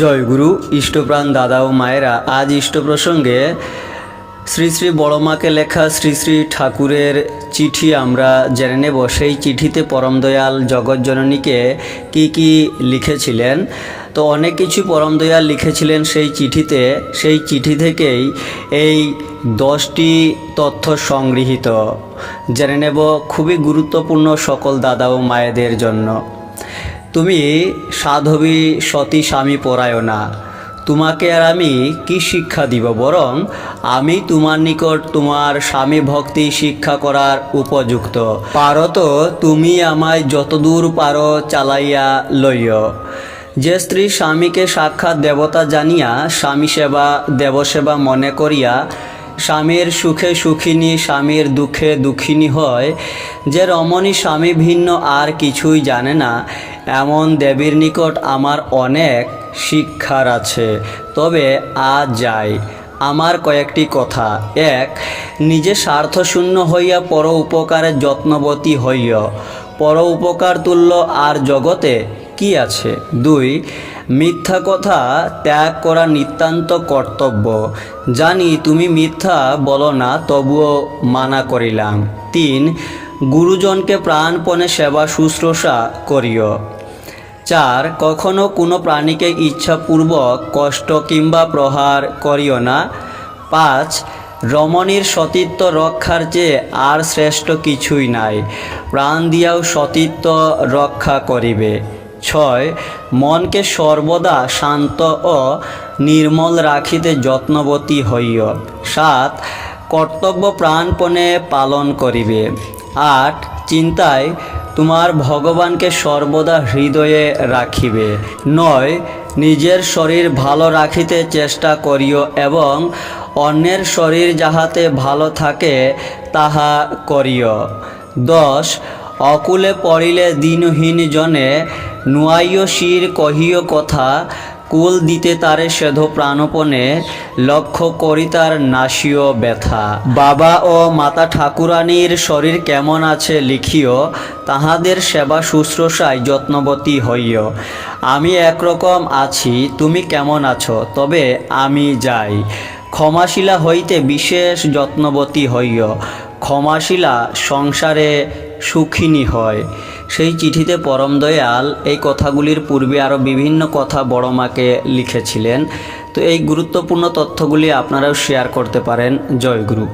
জয়গুরু ইষ্টপ্রাণ দাদা ও মায়েরা, আজ ইষ্ট প্রসঙ্গে শ্রী শ্রী বড়মাকে লেখা শ্রী শ্রী ঠাকুরের চিঠি আমরা জেনে নেব। সেই চিঠিতে পরম দয়াল জগৎজননীকে কি কি লিখেছিলেন? তো অনেক কিছু পরম দয়াল লিখেছিলেন সেই চিঠিতে। সেই চিঠি থেকেই এই দশটি তথ্য সংগৃহীত। জেনে নেব খুবই গুরুত্বপূর্ণ সকল দাদা ও মায়েদের জন্য। তুমি সাধবী সতী স্বামী পরায়ণা, তোমাকে আর আমি কি শিক্ষা দিব বরং আমি তোমার নিকট তোমার স্বামী ভক্তি শিক্ষা করার উপযুক্ত। পারো তো তুমি আমায় যতদূর পারো চালাইয়া লইও। যে স্ত্রী স্বামীকে সাক্ষাৎ দেবতা জানিয়া স্বামী সেবা দেবসেবা মনে করিয়া স্বামীর সুখে সুখিনী, স্বামীর দুঃখে দুঃখিনী হয়। যে রমণী স্বামী ভিন্ন আর কিছুই জানে না। এমন দেবীর নিকট আমার অনেক শিক্ষার আছে। তবে আজ যাই। আমার কয়েকটি কথা। এক, নিজে স্বার্থশূন্য হইয়া পর উপকারে যত্নবতী হইয় পর উপকার তুল্য আর জগতে কি আছে? দুই মিথ্যা কথা ত্যাগ করা নিতান্ত কর্তব্য। জানি তুমি মিথ্যা বলো না, তবুও মানা করিলাম। তিন, গুরুজনকে প্রাণপণে সেবা শুশ্রূষা করিও। চার, কখনো কোনো প্রাণীকে ইচ্ছাপূর্বক কষ্ট কিংবা প্রহার করিও না। পাঁচ, রমণীর সতীত্ব রক্ষার চেয়ে আর শ্রেষ্ঠ কিছুই নাই। প্রাণ দিয়াও সতীত্ব রক্ষা করিবে। ছয়, মনকে সর্বদা শান্ত ও নির্মল রাখিতে যত্নবতী হইও। সাত, কর্তব্য প্রাণপণে পালন করিবে। আট, চিন্তায় তোমার ভগবানকে সর্বদা হৃদয়ে রাখিবে। নয়, নিজের শরীর ভালো রাখিতে চেষ্টা করিও এবং অন্যের শরীর যাহাতে ভালো থাকে তাহা করিও। দশ অকুলে পড়িলে দিনহীন জনে নুয়াইয় শির কহিও কথা, কুল দিতে তারে সেধ প্রাণপণে, লক্ষ্য করি তার নাসীয় ব্যথা। বাবা ও মাতা ঠাকুরানীর শরীর কেমন আছে লিখিও, তাহাদের সেবা শুশ্রূষায় যত্নবতী হইও। আমি একরকম আছি, তুমি কেমন আছো, তবে আমি যাই। ক্ষমাশীলা হইতে বিশেষ যত্নবতী হইও। ক্ষমাশীলা সংসারে সুখিনী হয়। সেই চিঠিতে পরম দয়াল এই কথাগুলির পূর্বে আরও বিভিন্ন কথা বড় মাকে লিখেছিলেন। তো এই গুরুত্বপূর্ণ তথ্যগুলি আপনারাও শেয়ার করতে পারেন। জয় গুরু।